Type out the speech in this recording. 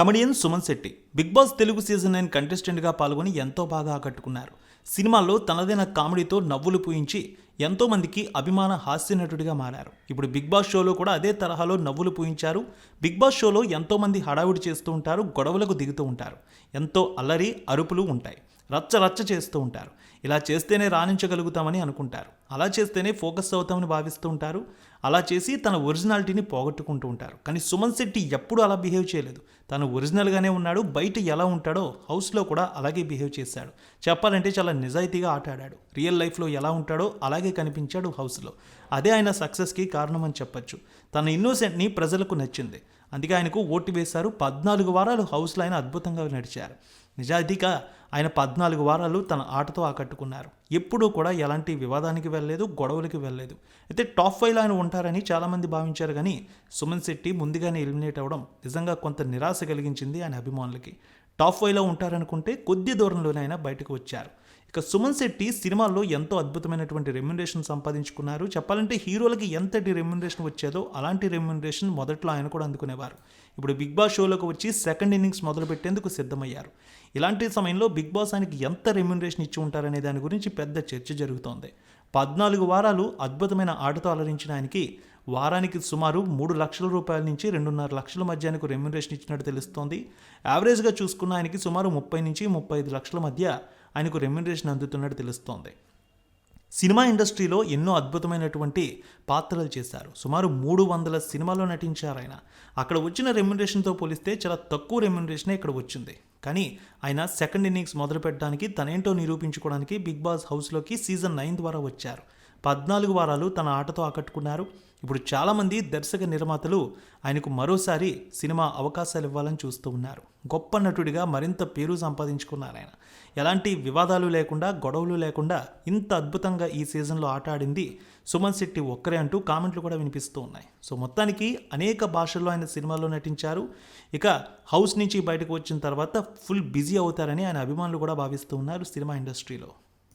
Comedian Suman Shetty Bigg Boss Telugu season nine కంటెస్టెంట్గా పాల్గొని ఎంతో బాగా ఆకట్టుకున్నారు. సినిమాల్లో తనదైన కామెడీతో నవ్వులు పూయించి ఎంతోమందికి అభిమాన హాస్య నటుడిగా మారారు. ఇప్పుడు బిగ్ బాస్ షోలో కూడా అదే తరహాలో నవ్వులు పూయించారు. బిగ్ బాస్ షోలో ఎంతోమంది హడావుడి చేస్తూ ఉంటారు గొడవలకు దిగుతూ ఉంటారు. ఎంతో అల్లరి అరుపులు ఉంటాయి. రచ్చ రచ్చ చేస్తూ ఉంటారు. ఇలా చేస్తేనే రాణించగలుగుతామని అనుకుంటారు. అలా చేస్తేనే ఫోకస్ అవుతామని భావిస్తూ ఉంటారు. అలా చేసి తన ఒరిజినాలిటీని పోగొట్టుకుంటూ ఉంటారు. కానీ సుమన్ శెట్టి ఎప్పుడూ అలా బిహేవ్ చేయలేదు. తను ఒరిజినల్గానే ఉన్నాడు. బయట ఎలా ఉంటాడో హౌస్లో కూడా అలాగే బిహేవ్ చేశాడు. చెప్పాలంటే చాలా నిజాయితీగా ఆట ఆడాడు. రియల్ లైఫ్లో ఎలా ఉంటాడో అలాగే కనిపించాడు హౌస్లో. అదే ఆయన సక్సెస్కి కారణం అని చెప్పొచ్చు. తన ఇన్నోసెంట్ని ప్రజలకు నచ్చింది. అందుకే ఆయనకు ఓటు వేశారు. పద్నాలుగు వారాలు హౌస్లో ఆయన అద్భుతంగా నడిచారు. నిజాయితీగా ఆయన పద్నాలుగు వారాలు తన ఆటతో ఆకట్టుకున్నారు. ఎప్పుడూ కూడా ఎలాంటి వివాదానికి వెళ్ళలేదు గొడవలకి వెళ్ళలేదు. అయితే టాప్ ఫైవ్లో ఆయన ఉంటారని చాలామంది భావించారు కానీ సుమన్ శెట్టి ముందుగానే ఎలిమినేట్ అవ్వడం నిజంగా కొంత నిరాశ కలిగించింది ఆయన అభిమానులకి. టాప్ ఫైవ్లో ఉంటారనుకుంటే కొద్ది దూరంలోనే ఆయన బయటకు వచ్చారు. ఇక సుమన్ శెట్టి సినిమాల్లో ఎంతో అద్భుతమైనటువంటి రెమ్యునరేషన్ సంపాదించుకున్నారు. చెప్పాలంటే హీరోలకి ఎంతటి రెమ్యునరేషన్ వచ్చేదో అలాంటి రెమ్యునరేషన్ మొదట్లో ఆయన కూడా అందుకునేవారు. ఇప్పుడు బిగ్ బాస్ షోలోకి వచ్చి సెకండ్ ఇన్నింగ్స్ మొదలు పెట్టేందుకు సిద్ధమయ్యారు. ఇలాంటి సమయంలో బిగ్ బాస్ ఆయనకి ఎంత రెమ్యునరేషన్ ఇచ్చి ఉంటారనే దాని గురించి పెద్ద చర్చ జరుగుతోంది. పద్నాలుగు వారాలు అద్భుతమైన ఆటతో అలరించిన ఆయనకి వారానికి సుమారు మూడు లక్షల రూపాయల నుంచి రెండున్నర లక్షల మధ్య ఆయనకు రెమ్యునరేషన్ ఇచ్చినట్టు తెలుస్తోంది. యావరేజ్గా చూసుకున్న ఆయనకి సుమారు ముప్పై నుంచి ముప్పై ఐదు లక్షల మధ్య ఆయనకు రెమ్యునరేషన్ అందుతున్నట్టు తెలుస్తోంది. సినిమా ఇండస్ట్రీలో ఎన్నో అద్భుతమైనటువంటి పాత్రలు చేశారు. సుమారు మూడు వందల సినిమాల్లో నటించారు ఆయన. అక్కడ వచ్చిన రెమ్యునరేషన్తో పోలిస్తే చాలా తక్కువ రెమ్యునరేషనే ఇక్కడ వచ్చింది. కానీ ఆయన సెకండ్ ఇన్నింగ్స్ మొదలు పెట్టడానికి తనేంటో నిరూపించుకోవడానికి బిగ్ బాస్ హౌస్లోకి సీజన్ నైన్ ద్వారా వచ్చారు. పద్నాలుగు వారాలు తన ఆటతో ఆకట్టుకున్నారు. ఇప్పుడు చాలామంది దర్శక నిర్మాతలు ఆయనకు మరోసారి సినిమా అవకాశాలు ఇవ్వాలని చూస్తూ ఉన్నారు. గొప్ప నటుడిగా మరింత పేరు సంపాదించుకున్నారు ఆయన. ఎలాంటి వివాదాలు లేకుండా గొడవలు లేకుండా ఇంత అద్భుతంగా ఈ సీజన్లో ఆట ఆడింది సుమన్ శెట్టి ఒక్కరే అంటూ కామెంట్లు కూడా వినిపిస్తూ ఉన్నాయి. సో మొత్తానికి అనేక భాషల్లో ఆయన సినిమాల్లో నటించారు. ఇక హౌస్ నుంచి బయటకు వచ్చిన తర్వాత ఫుల్ బిజీ అవుతారని ఆయన అభిమానులు కూడా భావిస్తూ ఉన్నారు సినిమా ఇండస్ట్రీలో.